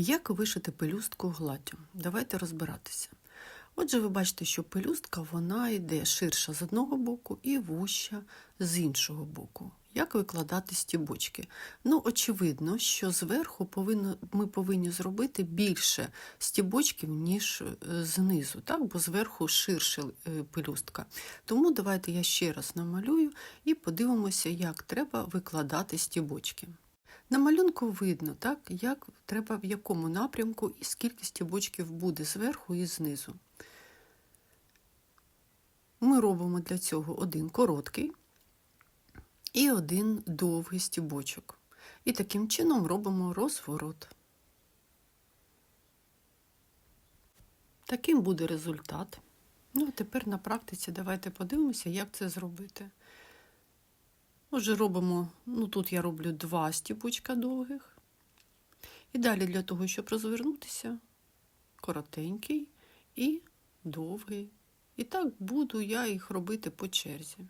Як вишити пелюстку гладдю? Давайте розбиратися. Отже, ви бачите, що пелюстка вона йде ширша з одного боку і вуща з іншого боку. Як викладати стібочки? Ну, очевидно, що зверху повинно, ми повинні зробити більше стібочків, ніж е, знизу, так? бо зверху ширше е, пелюстка. Тому давайте я ще раз намалюю і подивимося, як треба викладати стібочки. На малюнку видно, так, як треба в якому напрямку і скільки стібочків буде зверху і знизу. Ми робимо для цього один короткий і один довгий стібочок. І таким чином робимо розворот. Таким буде результат. Ну, а тепер на практиці давайте подивимося, як це зробити. Отже, робимо, ну тут я роблю два стібочка довгих. І далі для того, щоб розвернутися, коротенький і довгий. І так буду я їх робити по черзі.